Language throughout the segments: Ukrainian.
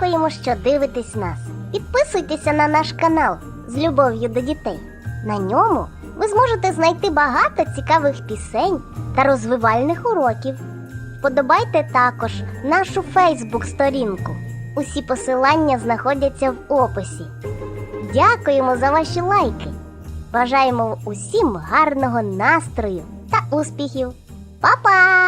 Дякуємо, що дивитесь нас. Підписуйтеся на наш канал з любов'ю до дітей. На ньому ви зможете знайти багато цікавих пісень та розвивальних уроків. Вподобайте також нашу Фейсбук-сторінку. Усі посилання знаходяться в описі. Дякуємо за ваші лайки. Бажаємо усім гарного настрою та успіхів. Па-па!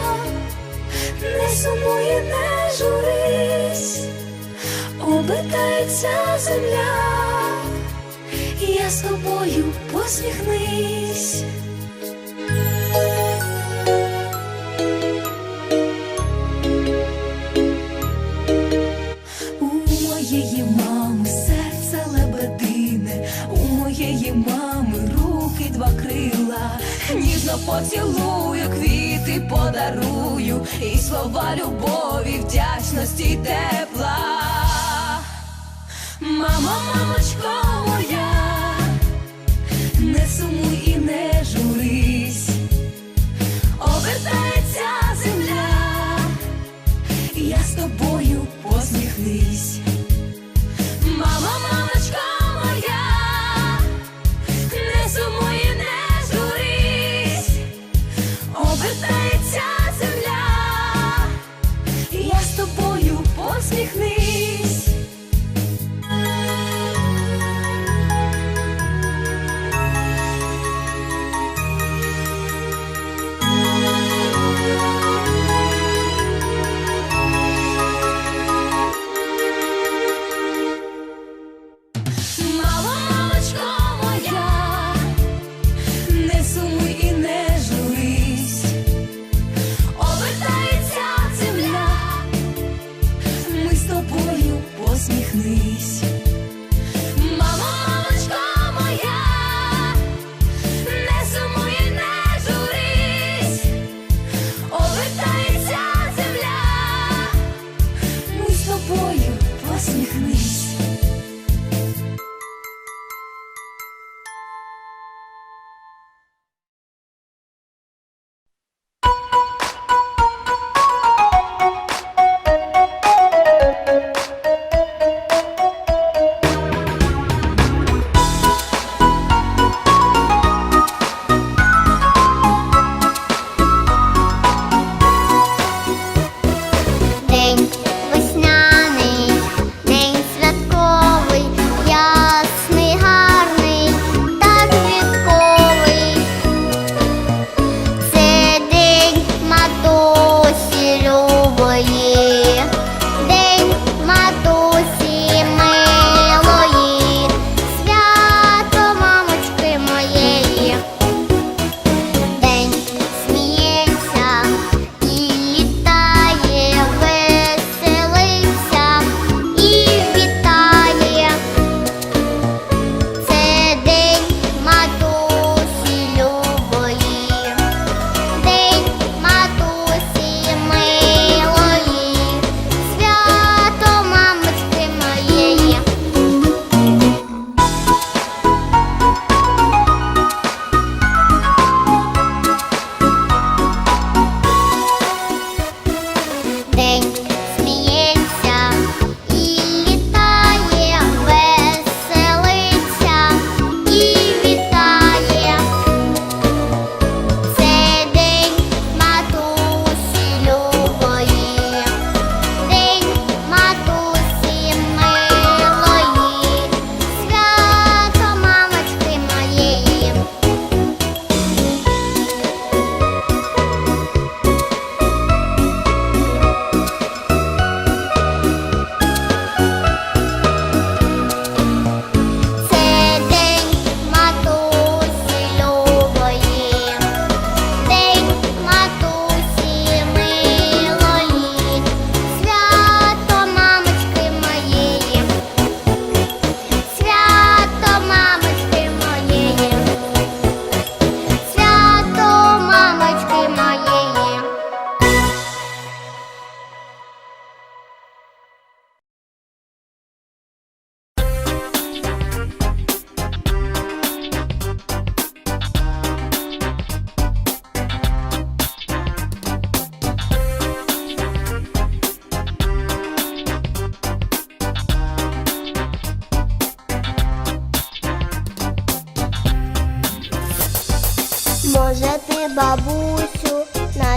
не сумує, не журись, обитається земля, я з тобою посміхнись. Ніжно поцілую, квіти подарую, і слова любові, вдячності тепла. Мамо, мамочко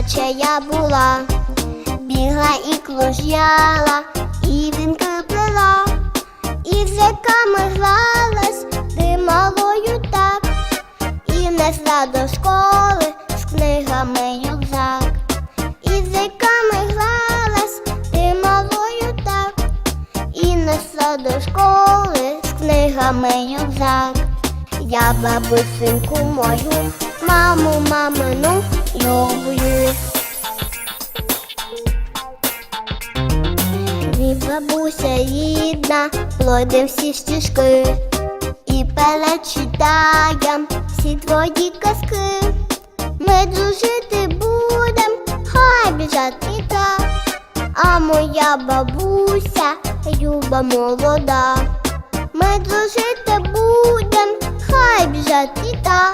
наче я була, бігла і кружляла, і вінки плела, і з зяками гралась, ти малою так, і несла до школи з книгами юкзак, і з зяками гралась, ти малою так, і несла до школи з книгами юкзак. Я бабусинку мою, маму, мамину люблю. Мій бабуся рідна, пройде всі стежки і перечитаєм всі твої казки. Ми дружити будем, хай біжать літа, а моя бабуся люба молода. Ми дружити будем, хай біжать літа,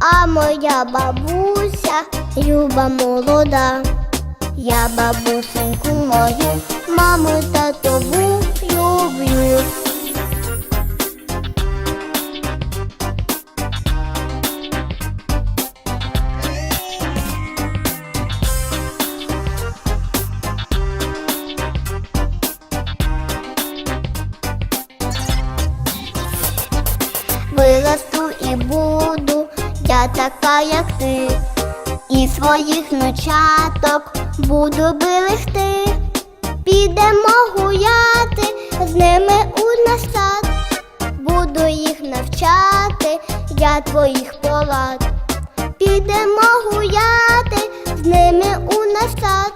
а моя бабуся люба молода. Я бабусеньку мою, маму татову люблю. І своїх ночаток буду берегти. Підемо гуляти з ними у наш сад, буду їх навчати, я твоїх полад. Підемо гуляти з ними у наш сад,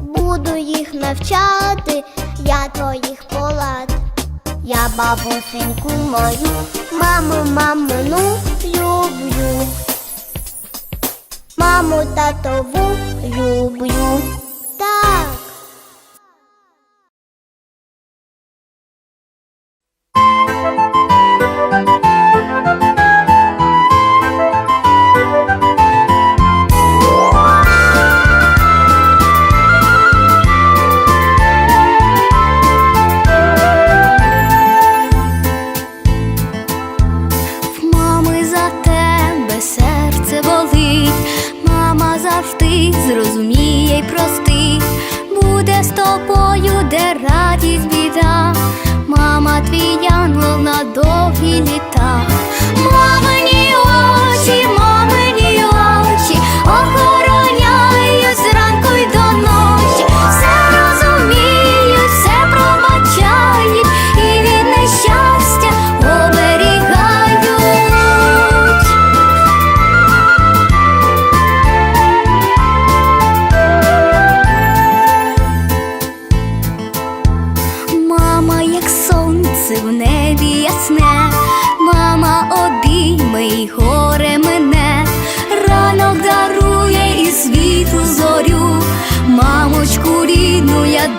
буду їх навчати, я твоїх полад. Я бабусеньку мою, маму, мамину люблю. Маму татову люблю. Так.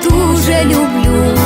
Дуже люблю.